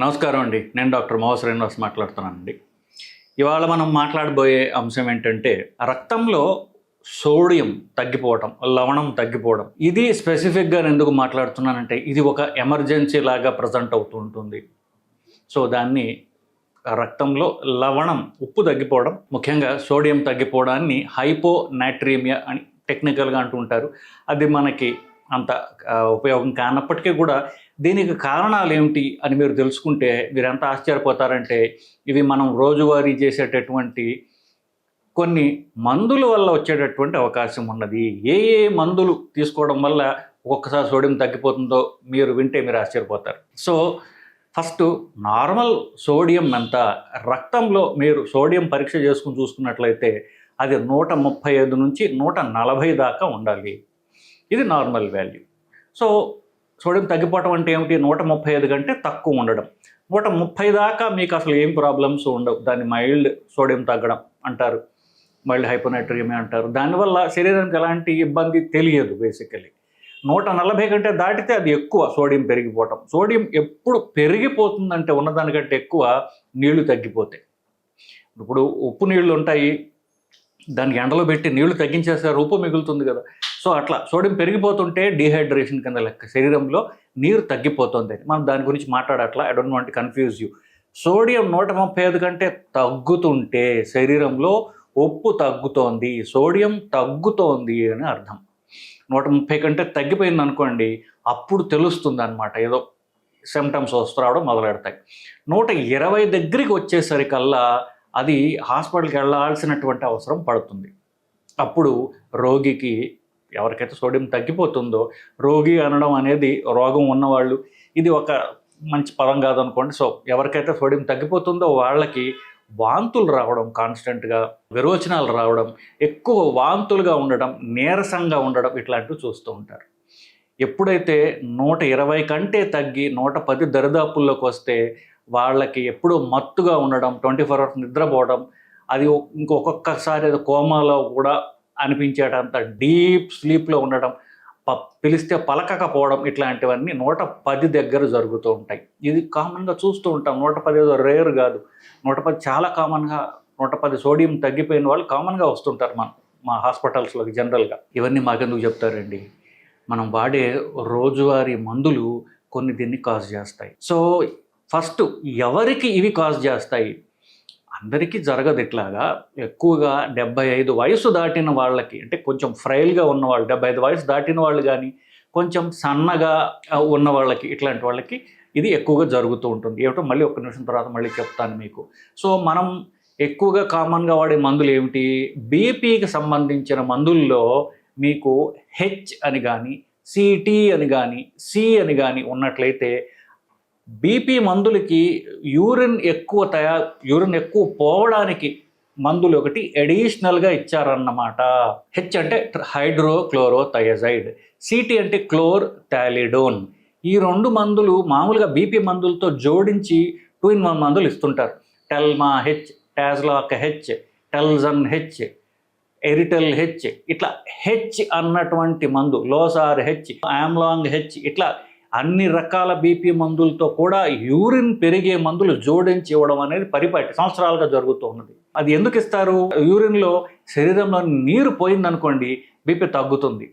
నమస్కారం అండి. నేను డాక్టర్ మోహ శ్రీనివాస్ మాట్లాడుతున్నానండి. ఇవాళ మనం మాట్లాడబోయే అంశం ఏంటంటే రక్తంలో సోడియం తగ్గిపోవడం లవణం తగ్గిపోవడం. ఇది స్పెసిఫిక్గా నేను ఎందుకు మాట్లాడుతున్నానంటే ఇది ఒక ఎమర్జెన్సీ లాగా ప్రజెంట్ అవుతూ ఉంటుంది. సో దాన్ని రక్తంలో లవణం ఉప్పు తగ్గిపోవడం ముఖ్యంగా సోడియం తగ్గిపోవడాన్ని హైపోనాట్రీమియా అని టెక్నికల్గా అంటుంటారు అది మనకి అంత ఉపయోగం కానప్పటికీ కూడా దీనికి కారణాలు ఏమిటి అని మీరు తెలుసుకుంటే మీరు ఎంత ఆశ్చర్యపోతారంటే ఇవి మనం రోజువారీ చేసేటటువంటి కొన్ని మందుల వల్ల వచ్చేటటువంటి అవకాశం ఉన్నది. ఏ ఏ మందులు తీసుకోవడం వల్ల ఒక్కొక్కసారి సోడియం తగ్గిపోతుందో మీరు వింటే మీరు ఆశ్చర్యపోతారు. సో ఫస్ట్ నార్మల్ సోడియం ఎంత రక్తంలో మీరు సోడియం పరీక్ష చేసుకుని చూసుకున్నట్లయితే అది నూట ముప్పై ఐదు నుంచి నూట నలభై దాకా ఉండాలి. ఇది నార్మల్ వాల్యూ. సో సోడియం తగ్గిపోవటం అంటే ఏమిటి? నూట ముప్పై ఐదు కంటే తక్కువ ఉండడం. నూట ముప్పై దాకా మీకు అసలు ఏం ప్రాబ్లమ్స్ ఉండవు. దాన్ని మైల్డ్ సోడియం తగ్గడం అంటారు. మైల్డ్ హైపోనైట్రియమే అంటారు. దానివల్ల శరీరానికి ఎలాంటి ఇబ్బంది తెలియదు బేసికలీ. నూట నలభై కంటే దాటితే అది ఎక్కువ సోడియం పెరిగిపోవటం. సోడియం ఎప్పుడు పెరిగిపోతుందంటే ఉన్నదానికంటే ఎక్కువ నీళ్ళు తగ్గిపోతాయి. ఇప్పుడు ఉప్పు నీళ్ళు ఉంటాయి. దానికి ఎండలో పెట్టి నీళ్ళు తగ్గించేస్తే రూపం మిగులుతుంది కదా. సో అట్లా సోడియం పెరిగిపోతుంటే డీహైడ్రేషన్ కింద లెక్క శరీరంలో నీరు తగ్గిపోతుంది అని. మనం దాని గురించి మాట్లాడట్లా. I don't want confuse you. Sodium నూట ముప్పై ఐదు కంటే తగ్గుతుంటే శరీరంలో ఉప్పు తగ్గుతోంది సోడియం తగ్గుతోంది అని అర్థం. నూట ముప్పై కంటే తగ్గిపోయింది అనుకోండి అప్పుడు తెలుస్తుంది అనమాట ఏదో సిమ్టమ్స్ వస్తురావడం మొదలెడతాయి. నూట ఇరవై దగ్గరికి వచ్చేసరికల్లా అది హాస్పిటల్కి వెళ్ళాల్సినటువంటి అవసరం పడుతుంది. అప్పుడు రోగికి ఎవరికైతే సోడియం తగ్గిపోతుందో రోగి అనడం అనేది రోగం ఉన్నవాళ్ళు. ఇది ఒక మంచి పదం కాదనుకోండి. సో ఎవరికైతే సోడియం తగ్గిపోతుందో వాళ్ళకి వాంతులు రావడం కాన్స్టెంట్గా విరోచనాలు రావడం ఎక్కువ వాంతులుగా ఉండడం నీరసంగా ఉండడం ఇట్లాంటివి చూస్తూ ఉంటారు. ఎప్పుడైతే నూట ఇరవై కంటే తగ్గి నూట పది దరిదాపుల్లోకి వస్తే వాళ్ళకి ఎప్పుడూ మత్తుగా ఉండడం ట్వంటీ ఫోర్ అవర్స్ నిద్రపోవడం అది ఇంకొకసారి అది కోమాలో కూడా అనిపించేటంత డీప్ స్లీప్లో ఉండడం ప పిలిస్తే పలకకపోవడం ఇట్లాంటివన్నీ నూట పది దగ్గర జరుగుతూ ఉంటాయి. ఇది కామన్గా చూస్తూ ఉంటాం. నూట పది ఏదో రేర్ కాదు. నూట పది చాలా కామన్గా నూట పది సోడియం తగ్గిపోయిన వాళ్ళు కామన్గా వస్తుంటారు మన మా హాస్పిటల్స్లోకి జనరల్గా. ఇవన్నీ మాకెందుకు చెప్తారండి? మనం వాడే రోజువారీ మందులు కొన్ని దీన్ని కాజ్ చేస్తాయి. సో ఫస్ట్ ఎవరికి ఇవి కాజ్ చేస్తాయి? అందరికీ జరగదు ఇట్లాగా. ఎక్కువగా డెబ్బై ఐదు వయసు దాటిన వాళ్ళకి అంటే కొంచెం ఫ్రైల్గా ఉన్న వాళ్ళు డెబ్బై ఐదు వయసు దాటిన వాళ్ళు కానీ కొంచెం సన్నగా ఉన్న వాళ్ళకి ఇట్లాంటి వాళ్ళకి ఇది ఎక్కువగా జరుగుతూ ఉంటుంది. ఏమిటో మళ్ళీ ఒక్క నిమిషం తర్వాత మళ్ళీ చెప్తాను మీకు. సో మనం ఎక్కువగా కామన్గా వాడే మందులు ఏమిటి? బీపీకి సంబంధించిన మందుల్లో మీకు హెచ్ అని కానీ సిటీ అని కానీ సి అని కానీ ఉన్నట్లయితే బీపీ మందులకి యూరిన్ ఎక్కువ తయారు యూరిన్ ఎక్కువ పోవడానికి మందులు ఒకటి అడిషనల్గా ఇచ్చారన్నమాట. హెచ్ అంటే హైడ్రోక్లోరోథయజైడ్ సిటీ అంటే క్లోర్ టాలిడోన్ ఈ రెండు మందులు మామూలుగా బీపీ మందులతో జోడించి టూ ఇన్ వన్ మందులు ఇస్తుంటారు. Telma H Tazloc H Telzan H Eritel H ఇట్లా హెచ్ అన్నటువంటి మందు లోసార్ హెచ్ ఆమ్లాంగ్ హెచ్ ఇట్లా అన్ని రకాల బీపీ మందులతో కూడా యూరిన్ పెరిగే మందులు జోడించి ఇవ్వడం అనేది పరిపాటి సంవత్సరాలుగా జరుగుతూ ఉన్నది. అది ఎందుకు ఇస్తారు? యూరిన్లో శరీరంలో నీరు పోయిందనుకోండి బీపీ తగ్గుతుంది.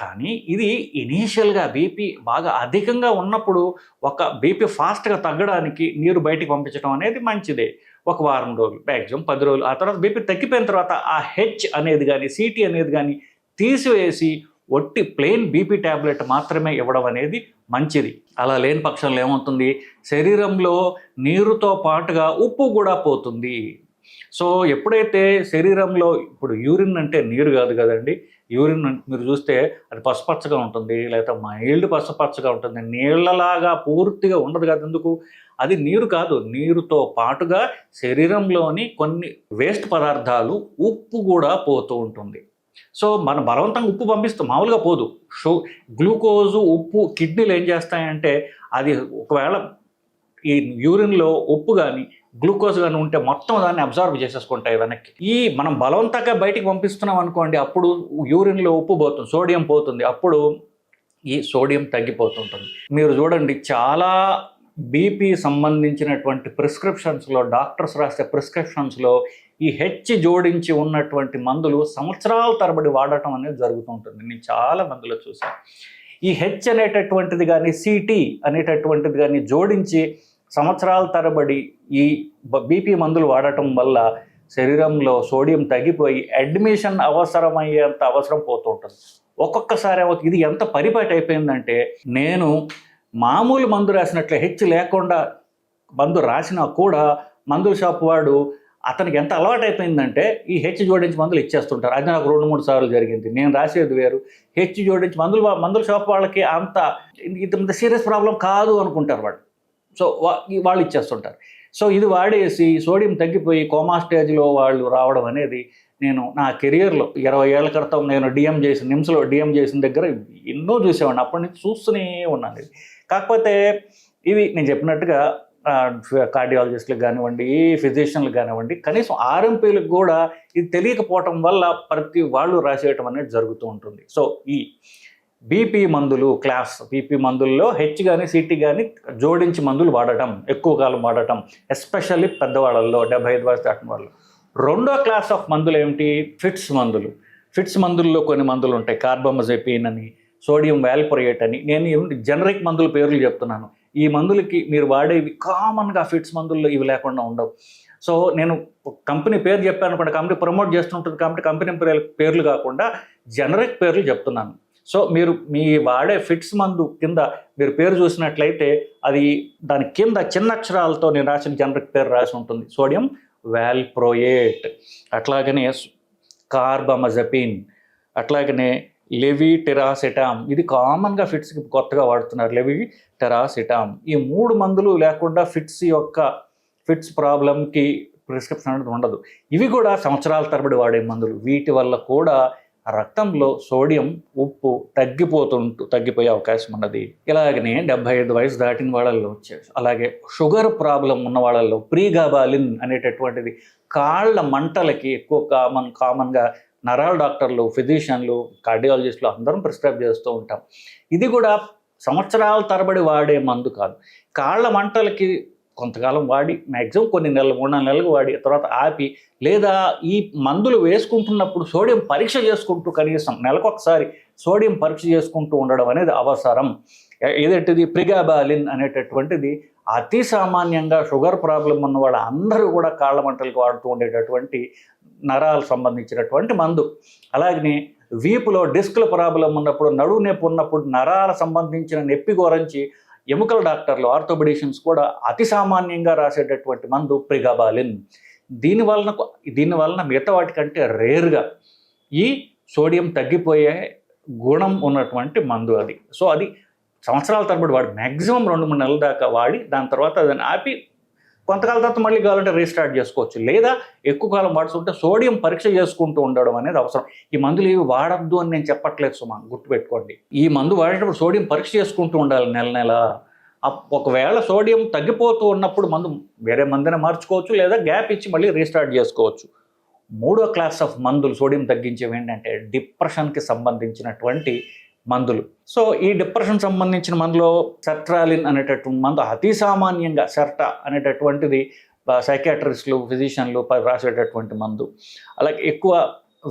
కానీ ఇది ఇనీషియల్గా బీపీ బాగా అధికంగా ఉన్నప్పుడు ఒక బీపీ ఫాస్ట్గా తగ్గడానికి నీరు బయటికి పంపించడం అనేది మంచిదే. ఒక వారం రోజులు మ్యాక్సిమం పది రోజులు. ఆ తర్వాత బీపీ తగ్గిపోయిన తర్వాత ఆ హెచ్ అనేది కానీ సిటీ అనేది కానీ తీసివేసి ఒట్టి ప్లెయిన్ బీపీ ట్యాబ్లెట్ మాత్రమే ఇవ్వడం అనేది మంచిది. అలా లేని పక్షంలో ఏమవుతుంది? శరీరంలో నీరుతో పాటుగా ఉప్పు కూడా పోతుంది. సో ఎప్పుడైతే శరీరంలో ఇప్పుడు యూరిన్ అంటే నీరు కాదు కదండి. యూరిన్ మీరు చూస్తే అది పసుపచ్చగా ఉంటుంది లేకపోతే మైల్డ్ పసుపచ్చగా ఉంటుంది. నీళ్ళలాగా పూర్తిగా ఉండదు కదా ఎందుకు? అది నీరు కాదు. నీరుతో పాటుగా శరీరంలోని కొన్ని వేస్ట్ పదార్థాలు ఉప్పు కూడా పోతూ ఉంటుంది. సో మన బలవంతంగా ఉప్పు పంపిస్తాం మామూలుగా పోదు. షో గ్లూకోజు ఉప్పు కిడ్నీలు ఏం చేస్తాయంటే అది ఒకవేళ ఈ యూరిన్లో ఉప్పు కానీ గ్లూకోజ్ కానీ ఉంటే మొత్తం దాన్ని అబ్జర్వ్ చేసేసుకుంటాయి వెనక్కి. ఈ మనం బలవంతంగా బయటికి పంపిస్తున్నాం అనుకోండి అప్పుడు యూరిన్లో ఉప్పు పోతుంది సోడియం పోతుంది. అప్పుడు ఈ సోడియం తగ్గిపోతుంటుంది. మీరు చూడండి చాలా బీపీ సంబంధించినటువంటి ప్రిస్క్రిప్షన్స్లో డాక్టర్స్ రాసే ప్రిస్క్రిప్షన్స్లో ఈ హెచ్ జోడించి ఉన్నటువంటి మందులు సంవత్సరాల తరబడి వాడటం అనేది జరుగుతుంటుంది. నేను చాలా మందులో చూసాను ఈ హెచ్ అనేటటువంటిది కానీ సిటీ అనేటటువంటిది కానీ జోడించి సంవత్సరాల తరబడి ఈ బీపీ మందులు వాడటం వల్ల శరీరంలో సోడియం తగ్గిపోయి అడ్మిషన్ అవసరమయ్యేంత అవసరం పోతూ ఉంటుంది ఒక్కొక్కసారి అవుతుంది ఇది ఎంత పరిపాటి అయిపోయిందంటే నేను మామూలు మందు రాసినట్లే హెచ్ లేకుండా మందు రాసినా కూడా మందుల షాప్ వాడు అతనికి ఎంత అలవాటైపోయిందంటే ఈ హెచ్ జోడించి మందులు ఇచ్చేస్తుంటారు. అది నాకు రెండు మూడు సార్లు జరిగింది. నేను రాసేది వేరు. హెచ్ జోడించి మందులు మందుల షాప్ వాళ్ళకి అంత ఇంత సీరియస్ ప్రాబ్లం కాదు అనుకుంటారు వాళ్ళు. సో వా- వాళ్ళు ఇచ్చేస్తుంటారు. సో ఇది వాడేసి సోడియం తగ్గిపోయి కోమా స్టేజ్లో వాళ్ళు రావడం అనేది నేను నా కెరియర్లో ఇరవై ఏళ్ళ క్రితం నేను డిఎం చేసిన నిమ్స్లో డిఎం చేసిన దగ్గర ఎన్నో చూసేవాడిని. అప్పటి నుంచి చూస్తూనే ఉన్నాను. కాకపోతే ఇవి నేను చెప్పినట్టుగా కార్డియాలజిస్టులకు కానివ్వండి ఫిజిషియన్లకు కానివ్వండి కనీసం ఆర్ఎంపీలకు కూడా ఇది తెలియకపోవటం వల్ల ప్రతి వాళ్ళు రాసేయటం అనేది జరుగుతూ ఉంటుంది. సో ఈ బీపీ మందులు క్లాస్ బీపీ మందుల్లో హెచ్ కానీ సిటీ కానీ జోడించి మందులు వాడటం ఎక్కువ కాలం వాడటం ఎస్పెషల్లీ పెద్దవాళ్ళల్లో డెబ్బై ఐదు వయసు దాటిన వాళ్ళు. రెండో క్లాస్ ఆఫ్ మందులు ఏమిటి? ఫిట్స్ మందులు. ఫిట్స్ మందుల్లో కొన్ని మందులు ఉంటాయి. కార్బమజెపిన్ అని సోడియం వాల్పొరేట్ అని. నేను జనరిక్ మందుల పేర్లు చెప్తున్నాను. ఈ మందులకి మీరు వాడేవి కామన్గా ఫిట్స్ మందుల్లో ఇవి లేకుండా ఉండవు. సో నేను కంపెనీ పేరు చెప్పాను అనుకోండి కంపెనీ ప్రమోట్ చేస్తుంటుంది కాబట్టి కంపెనీ పేర్లు పేర్లు కాకుండా జనరిక్ పేర్లు చెప్తున్నాను. సో మీరు మీ వాడే ఫిట్స్ మందు కింద మీరు పేరు చూసినట్లయితే అది దాని కింద చిన్న అక్షరాలతో నేను రాసిన జనరిక్ పేరు రాసి ఉంటుంది. Sodium valproate. అట్లాగనే కార్బమజపిన్. అట్లాగనే లెవి టెరాసెటామ్ ఇది కామన్గా ఫిట్స్కి కొత్తగా వాడుతున్నారు. లెవీ టెరాసిటామ్ ఈ మూడు మందులు లేకుండా ఫిట్స్ యొక్క ఫిట్స్ ప్రాబ్లంకి ప్రిస్క్రిప్షన్ అనేది ఉండదు. ఇవి కూడా సంవత్సరాల తరబడి వాడే మందులు. వీటి వల్ల కూడా రక్తంలో సోడియం ఉప్పు తగ్గిపోతుంటూ తగ్గిపోయే అవకాశం ఉన్నది. ఇలాగనే డెబ్బై ఐదు వయసు దాటిన వాళ్ళల్లో వచ్చేసి అలాగే షుగర్ ప్రాబ్లం ఉన్న వాళ్ళల్లో ప్రీగాబాలిన్ అనేటటువంటిది కాళ్ళ మంటలకి ఎక్కువ కామన్ కామన్గా నరాల డాక్టర్లు ఫిజిషియన్లు కార్డియాలజిస్టులు అందరం ప్రిస్క్రైబ్ చేస్తూ ఉంటాం. ఇది కూడా సంవత్సరాల తరబడి వాడే మందు కాదు. కాళ్ళ మంటలకి కొంతకాలం వాడి మ్యాక్సిమం కొన్ని నెలలు మూడు నాలుగు నెలలకు వాడి తర్వాత ఆపి లేదా ఈ మందులు వేసుకుంటున్నప్పుడు సోడియం పరీక్ష చేసుకుంటూ కనీసం నెలకొకసారి సోడియం పరీక్ష చేసుకుంటూ ఉండడం అనేది అవసరం. ఏ- ఏదంటిది ప్రిగాబాలిన్ అనేటటువంటిది అతి సామాన్యంగా షుగర్ ప్రాబ్లం ఉన్న వాళ్ళు అందరూ కూడా కాళ్ళ మంటలకు వాడుతూ ఉండేటటువంటి నరాలు సంబంధించినటువంటి మందు. అలాగనే వీపులో డిస్క్ల ప్రాబ్లం ఉన్నప్పుడు నడువు నొప్పి ఉన్నప్పుడు నరాల సంబంధించిన నొప్పి గురించి ఎముకల డాక్టర్లు ఆర్థోపెడిషియన్స్ కూడా అతి సామాన్యంగా రాసేటటువంటి మందు ప్రిగాబాలిన్. దీని వలన దీని వలన మిగతా వాటికంటే రేర్గా ఈ సోడియం తగ్గిపోయే గుణం ఉన్నటువంటి మందు అది. సో అది సంవత్సరాల తరబడి వాడి మ్యాక్సిమం రెండు మూడు నెలల దాకా వాడి దాని తర్వాత దాన్ని ఆపి కొంతకాలం తర్వాత మళ్ళీ కావాలంటే రీస్టార్ట్ చేసుకోవచ్చు. లేదా ఎక్కువ కాలం వాడుతుంటే సోడియం పరీక్ష చేసుకుంటూ ఉండడం అనేది అవసరం. ఈ మందులు ఇవి వాడద్దు అని నేను చెప్పట్లేదు సుమా గుర్తుపెట్టుకోండి. ఈ మందు వాడేటప్పుడు సోడియం పరీక్ష చేసుకుంటూ ఉండాలి నెల నెల. అప్- ఒకవేళ సోడియం తగ్గిపోతూ ఉన్నప్పుడు మందు వేరే మందునే మార్చుకోవచ్చు లేదా గ్యాప్ ఇచ్చి మళ్ళీ రీస్టార్ట్ చేసుకోవచ్చు. మూడో క్లాస్ ఆఫ్ మందులు సోడియం తగ్గించేవి ఏంటంటే డిప్రెషన్కి సంబంధించినటువంటి మందులు. సో ఈ డిప్రెషన్ సంబంధించిన మందులో సెట్రాలిన్ అనేటటువంటి మందు అతి సామాన్యంగా సెర్టా అనేటటువంటిది సైకాట్రిస్టులు ఫిజిషియన్లు రాసేటటువంటి మందు. అలాగే ఎక్కువ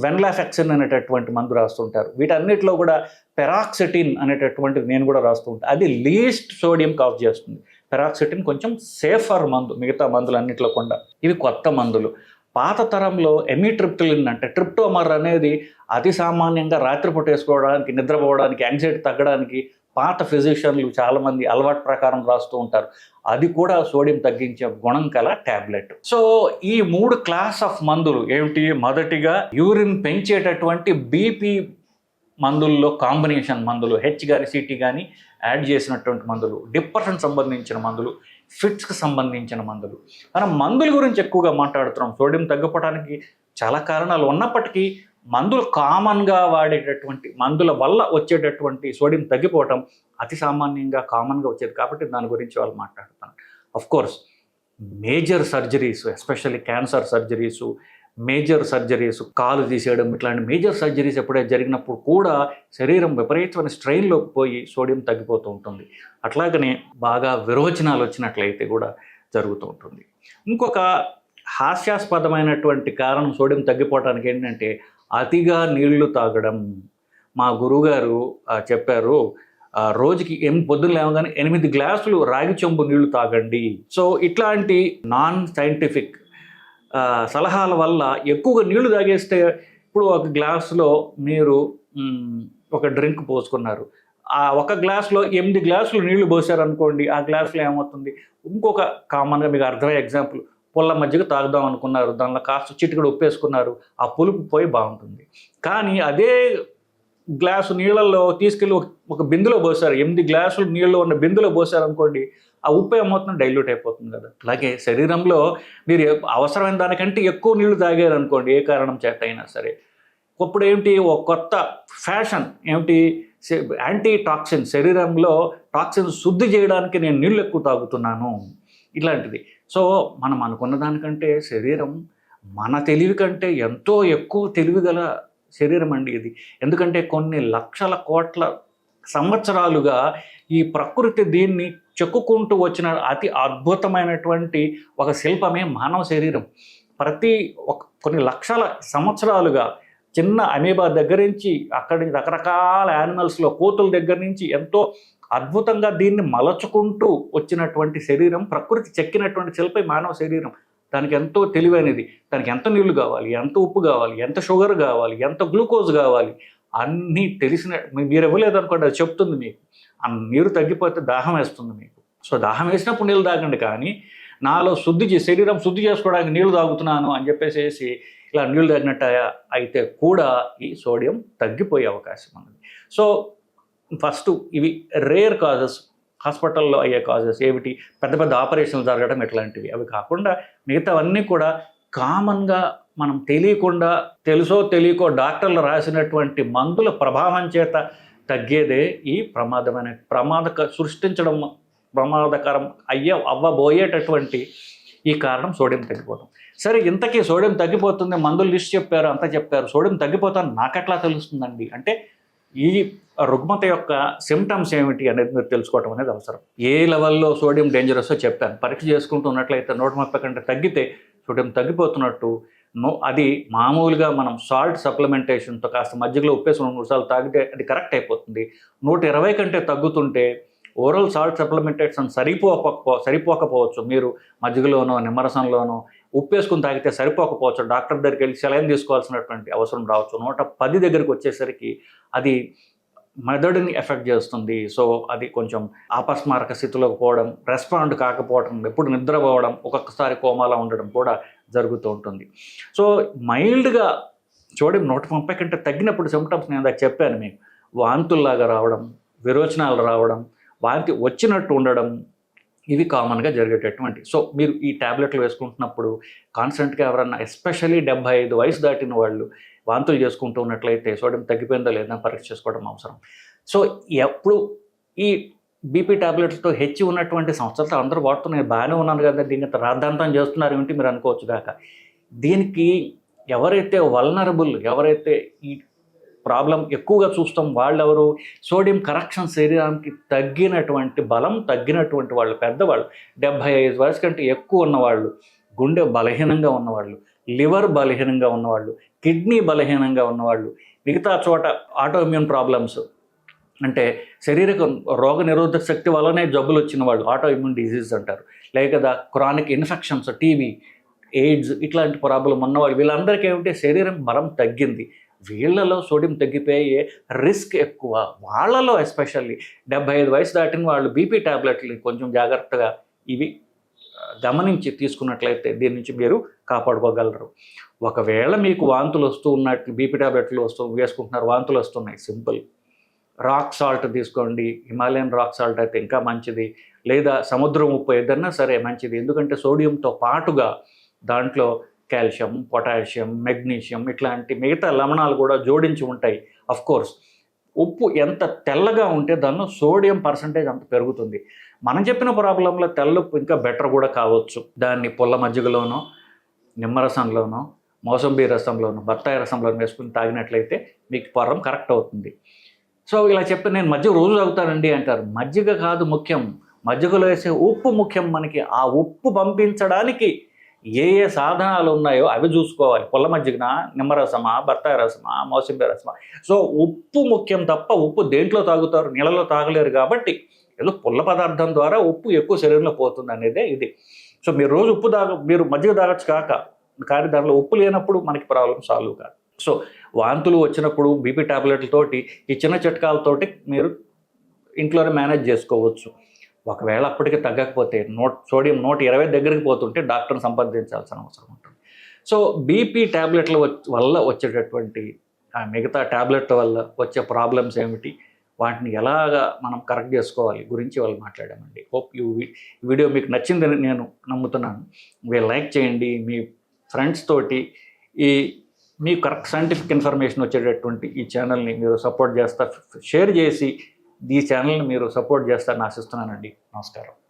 వెన్లాఫెక్సిన్ అనేటటువంటి మందు రాస్తుంటారు. వీటన్నిటిలో కూడా పెరాక్సిటిన్ అనేటటువంటిది నేను కూడా రాస్తూ ఉంటాను అది లీస్ట్ సోడియం కాజ్ చేస్తుంది. పెరాక్సిటిన్ కొంచెం సేఫర్ మందు మిగతా మందులు అన్నిట్లో కూడా. ఇవి కొత్త మందులు. పాత తరంలో ఎమిట్రిప్టిలిన్ అంటే ట్రిప్టోమర్ అనేది అతి సామాన్యంగా రాత్రిపూట వేసుకోవడానికి నిద్రపోవడానికి యాంగ్జైటీ తగ్గడానికి పాత ఫిజిషియన్లు చాలామంది అలవాటు ప్రకారం రాస్తూ ఉంటారు. అది కూడా సోడియం తగ్గించే గుణం కల ట్యాబ్లెట్ సో ఈ మూడు క్లాస్ ఆఫ్ మందులు ఏమిటి? మొదటిగా యూరిన్ పెంచేటటువంటి బీపీ మందుల్లో కాంబినేషన్ మందులు హెచ్ కానీ సిటీ కానీ యాడ్ చేసినటువంటి మందులు డిప్రెషన్ సంబంధించిన మందులు ఫిట్స్కి సంబంధించిన మందులు. మనం మందుల గురించి ఎక్కువగా మాట్లాడుతున్నాం. సోడియం తగ్గిపోవడానికి చాలా కారణాలు ఉన్నప్పటికీ మందులు కామన్గా వాడేటటువంటి మందుల వల్ల వచ్చేటటువంటి సోడియం తగ్గిపోవటం అతి సామాన్యంగా కామన్గా వచ్చేది. కాబట్టి దాని గురించి వాళ్ళు మాట్లాడుతున్నారు. Course major surgeries especially cancer surgeries major surgeries కాలు తీసేయడం ఇట్లాంటి మేజర్ సర్జరీస్ ఎప్పుడైతే జరిగినప్పుడు కూడా శరీరం విపరీతమైన స్ట్రెయిన్లోకి పోయి సోడియం తగ్గిపోతూ ఉంటుంది. అట్లాగనే బాగా విరోచనాలు వచ్చినట్లయితే కూడా జరుగుతూ ఉంటుంది. ఇంకొక హాస్యాస్పదమైనటువంటి కారణం సోడియం తగ్గిపోవడానికి ఏంటంటే అతిగా నీళ్ళు తాగడం. మా గురువుగారు చెప్పారు రోజుకి ఎనిమిది పొద్దున్న లేవగానే ఎనిమిది గ్లాసులు రాగి చెంబు నీళ్ళు తాగండి. సో ఇట్లాంటి నాన్ సైంటిఫిక్ సలహాల వల్ల ఎక్కువగా నీళ్ళు తాగేస్తే ఇప్పుడు ఒక గ్లాసులో మీరు ఒక డ్రింక్ పోసుకున్నారు. ఆ ఒక గ్లాసులో ఎనిమిది గ్లాసులు నీళ్ళు పోసారు అనుకోండి ఆ గ్లాసులో ఏమవుతుంది? ఇంకొక కామన్గా మీకు అర్థమయ్యే ఎగ్జాంపుల్ పుల్ల మజ్జిగ తాగుదాం అనుకున్నారు దానిలో కాస్త చిటికడు ఉప్పేసుకున్నారు ఆ పులుపు పోయి బాగుంటుంది. కానీ అదే గ్లాసు నీళ్ళల్లో తీసుకెళ్ళి ఒక- బిందులో పోసారు ఎనిమిది గ్లాసులు నీళ్ళు ఉన్న బిందులో పోసారు అనుకోండి ఆ ఉప్పు ఏమవుతుంది డైల్యూట్ అయిపోతుంది కదా. అలాగే శరీరంలో మీరు అవసరమైన దానికంటే ఎక్కువ నీళ్ళు తాగారు అనుకోండి ఏ కారణం చేత అయినా సరే. ఇప్పుడు ఏమిటి? ఒక కొత్త ఫ్యాషన్ ఏమిటి? యాంటీ టాక్సిన్ శరీరంలో టాక్సిన్ శుద్ధి చేయడానికి నేను నీళ్ళు ఎక్కువ తాగుతున్నాను. ఇలాంటిది సో మనం అనుకున్న దానికంటే శరీరం మన తెలివి కంటే ఎంతో ఎక్కువ తెలివి గల శరీరం అండి ఇది. ఎందుకంటే కొన్ని లక్షల కోట్ల సంవత్సరాలుగా ఈ ప్రకృతి దీన్ని చెక్కుకుంటూ వచ్చిన అతి అద్భుతమైనటువంటి ఒక శిల్పమే మానవ శరీరం. ప్రతి ఒక కొన్ని లక్షల సంవత్సరాలుగా చిన్న అమీబా దగ్గర నుంచి అక్కడి నుంచి రకరకాల యానిమల్స్లో కోతుల దగ్గర నుంచి ఎంతో అద్భుతంగా దీన్ని మలచుకుంటూ వచ్చినటువంటి శరీరం ప్రకృతి చెక్కినటువంటి శిల్పం మానవ శరీరం. దానికి ఎంతో తెలివైనది దానికి ఎంత నీళ్ళు కావాలి ఎంత ఉప్పు కావాలి ఎంత షుగర్ కావాలి ఎంత గ్లూకోజ్ కావాలి అన్నీ తెలిసిన మీరు ఇవ్వలేదు అనుకోండి అది చెప్తుంది మీకు. ఆ నీరు తగ్గిపోతే దాహం వేస్తుంది మీకు. సో దాహం వేసినప్పుడు నీళ్ళు తాగండి కానీ నాలో శుద్ధి చే శరీరం శుద్ధి చేసుకోవడానికి నీళ్ళు తాగుతున్నాను అని చెప్పేసి ఇలా నీళ్ళు తాగినట్టు అయితే కూడా ఈ సోడియం తగ్గిపోయే అవకాశం ఉన్నది. సో ఫస్ట్ ఇవి రేర్ కాజెస్. హాస్పిటల్లో అయ్యే కాజెస్ ఏమిటి? పెద్ద పెద్ద ఆపరేషన్లు జరగడం ఇట్లాంటివి. అవి కాకుండా మిగతావన్నీ కూడా కామన్గా మనం తెలియకుండా తెలుసో తెలియకో డాక్టర్లు రాసినటువంటి మందుల ప్రభావం చేత తగ్గేదే ఈ ప్రమాదమైన ప్రమాదక సృష్టించడం ప్రమాదకరం అయ్యే అవ్వబోయేటటువంటి ఈ కారణం సోడియం తగ్గిపోవడం సరే ఇంతకీ సోడియం తగ్గిపోతుంది మందులు లిస్ట్ చెప్పారు అంతా చెప్పారు. సోడియం తగ్గిపోతాను నాకెట్లా తెలుస్తుందండి? అంటే ఈ రుగ్మత యొక్క సిమ్టమ్స్ ఏమిటి అనేది మీరు తెలుసుకోవడం అనేది అవసరం. ఏ లెవెల్లో సోడియం డేంజరస్ చెప్పాను పరీక్ష చేసుకుంటూ ఉన్నట్లయితే నూట ముప్పై కంటే తగ్గితే సోడియం తగ్గిపోతున్నట్టు నో అది మామూలుగా మనం సాల్ట్ సప్లిమెంటేషన్తో కాస్త మజ్జిగలో ఉప్పేసి రెండు మూడు సార్లు తాగితే అది కరెక్ట్ అయిపోతుంది. నూట ఇరవై కంటే తగ్గుతుంటే ఓరల్ సాల్ట్ సప్లిమెంటేషన్ సరిపోకపో సరిపోకపోవచ్చు. మీరు మజ్జిగలోనో నిమ్మరసంలోనో ఉప్పేసుకుని తాగితే సరిపోకపోవచ్చు. డాక్టర్ దగ్గరికి వెళ్ళి సెలైన్ తీసుకోవాల్సినటువంటి అవసరం రావచ్చు. నూట పది దగ్గరికి వచ్చేసరికి అది మెదడుని ఎఫెక్ట్ చేస్తుంది. సో అది కొంచెం ఆపస్మారక స్థితిలోకి పోవడం రెస్పాండ్ కాకపోవడం ఎప్పుడు నిద్రపోవడం ఒక్కొక్కసారి కోమాలో ఉండడం కూడా జరుగుతూ ఉంటుంది. సో మైల్డ్గా చూడండి నూట ముప్పై కంటే తగ్గినప్పుడు సిమ్టమ్స్ నేను ఇందాక చెప్పాను మీకు. వాంతుల్లాగా రావడం విరోచనాలు రావడం వాంతి వచ్చినట్టు ఉండడం ఇవి కామన్గా జరిగేటటువంటి. సో మీరు ఈ ట్యాబ్లెట్లు వేసుకుంటున్నప్పుడు కాన్స్టెంట్గా ఎవరన్నా ఎస్పెషల్లీ డెబ్బై ఐదు వయసు దాటిన వాళ్ళు వాంతులు చేసుకుంటూ ఉన్నట్లయితే సోడియం తగ్గిపోయిందో లేదని పరీక్ష చేసుకోవడం అవసరం. సో ఎప్పుడు ఈ బీపీ టాబ్లెట్స్తో హెచ్చి ఉన్నటువంటి సంవత్సరాలతో అందరూ వాడుతున్నారు బాగానే ఉన్నాను కదా దీన్ని రాద్ధాంతం చేస్తున్నారు ఏంటి మీరు అనుకోవచ్చు దాకా దీనికి ఎవరైతే వల్నరబుల్ ఎవరైతే ఈ ప్రాబ్లం ఎక్కువగా చూస్తాం వాళ్ళెవరు? సోడియం కరెక్షన్ శరీరానికి తగ్గినటువంటి బలం తగ్గినటువంటి వాళ్ళు పెద్దవాళ్ళు డెబ్భై ఐదు వయసు కంటే ఎక్కువ ఉన్నవాళ్ళు గుండె బలహీనంగా ఉన్నవాళ్ళు లివర్ బలహీనంగా ఉన్నవాళ్ళు కిడ్నీ బలహీనంగా ఉన్నవాళ్ళు మిగతా చోట ఆటోఇమ్యూన్ ప్రాబ్లమ్స్ అంటే శారీరక రోగ నిరోధక శక్తి వల్లనే జబ్బులు వచ్చిన వాళ్ళు ఆటో ఇమ్యూన్ డిజీజ్ అంటారు. లేక క్రానిక్ ఇన్ఫెక్షన్స్ టీవీ ఎయిడ్స్ ఇట్లాంటి ప్రాబ్లం ఉన్నవాళ్ళు వీళ్ళందరికీ ఏమిటి శరీరం బలం తగ్గింది. వీళ్ళలో సోడియం తగ్గిపోయే రిస్క్ ఎక్కువ. వాళ్ళలో ఎస్పెషల్లీ డెబ్బై ఐదు వయసు దాటిన వాళ్ళు బీపీ ట్యాబ్లెట్లు కొంచెం జాగ్రత్తగా ఇవి గమనించి తీసుకున్నట్లయితే దీని నుంచి మీరు కాపాడుకోగలరు. ఒకవేళ మీకు వాంతులు వస్తూ ఉన్నట్టు బీపీ ట్యాబ్లెట్లు వస్తూ వేసుకుంటున్నారు వాంతులు వస్తున్నాయి సింపుల్. రాక్ సాల్ట్ తీసుకోండి హిమాలయన్ రాక్ సాల్ట్ అయితే ఇంకా మంచిది. లేదా సముద్రం ఉప్పు ఏదన్నా సరే మంచిది. ఎందుకంటే సోడియంతో పాటుగా దాంట్లో కాల్షియం పొటాషియం మెగ్నీషియం ఇట్లాంటి మిగతా లవణాలు కూడా జోడించి ఉంటాయి. అఫ్ కోర్స్ ఉప్పు ఎంత తెల్లగా ఉంటే దానిలో సోడియం పర్సంటేజ్ అంత పెరుగుతుంది. మనం చెప్పిన ప్రాబ్లంలో తెల్ల ఉప్పు ఇంకా బెటర్ కూడా కావచ్చు. దాన్ని పుల్ల మజ్జిగలోనో నిమ్మరసంలోనో మోసంబి రసంలోను బత్తాయి రసంలోను వేసుకుని తాగినట్లయితే మీకు పొర్రం కరెక్ట్ అవుతుంది. సో ఇలా చెప్పి నేను మజ్జిగ రోజు తాగుతానండి అంటారు. మజ్జిగ కాదు ముఖ్యం. మజ్జిగలో వేసే ఉప్పు ముఖ్యం మనకి. ఆ ఉప్పు పంపించడానికి ఏ ఏ సాధనాలు ఉన్నాయో అవి చూసుకోవాలి. పొల్ల మజ్జిగన నిమ్మరసమా బత్తాయి రసమా మోసంబి రసమా. సో ఉప్పు ముఖ్యం తప్ప ఉప్పు దేంట్లో తాగుతారు? నీళ్ళలో తాగలేరు కాబట్టి ఏదో పుల్ల పదార్థం ద్వారా ఉప్పు ఎక్కువ శరీరంలో పోతుంది అనేదే ఇది. సో మీరు రోజు ఉప్పు తాగ మీరు మజ్జిగ తాగొచ్చు కాక కానీ దానిలో ఉప్పు లేనప్పుడు మనకి ప్రాబ్లం సాల్వ్ కాదు. సో వాంతులు వచ్చినప్పుడు బీపీ టాబ్లెట్లతోటి ఈ చిన్న చిట్కాలతోటి మీరు ఇంట్లోనే మేనేజ్ చేసుకోవచ్చు. ఒకవేళ అప్పటికి తగ్గకపోతే నోట్ సోడియం నూట ఇరవై దగ్గరికి పోతుంటే డాక్టర్ని సంప్రదించాల్సిన అవసరం ఉంటుంది. సో బీపీ ట్యాబ్లెట్ల వల్ల వచ్చేటటువంటి ఆ మిగతా ట్యాబ్లెట్ వల్ల వచ్చే ప్రాబ్లమ్స్ ఏమిటి? వాటిని ఎలాగా మనం కరెక్ట్ చేసుకోవాలి? గురించి వాళ్ళు మాట్లాడామండి. హోప్ యూ వీడియో మీకు నచ్చిందని నేను నమ్ముతున్నాను. మీరు లైక్ చేయండి. మీ ఫ్రెండ్స్ తోటి ఈ మీ కరెక్ట్ సైంటిఫిక్ ఇన్ఫర్మేషన్ వచ్చేటటువంటి ఈ ఛానల్ని మీరు సపోర్ట్ చేస్తా షేర్ చేసి ఈ ఛానల్ని మీరు సపోర్ట్ చేస్తారని ఆశిస్తున్నానండి. నమస్కారం.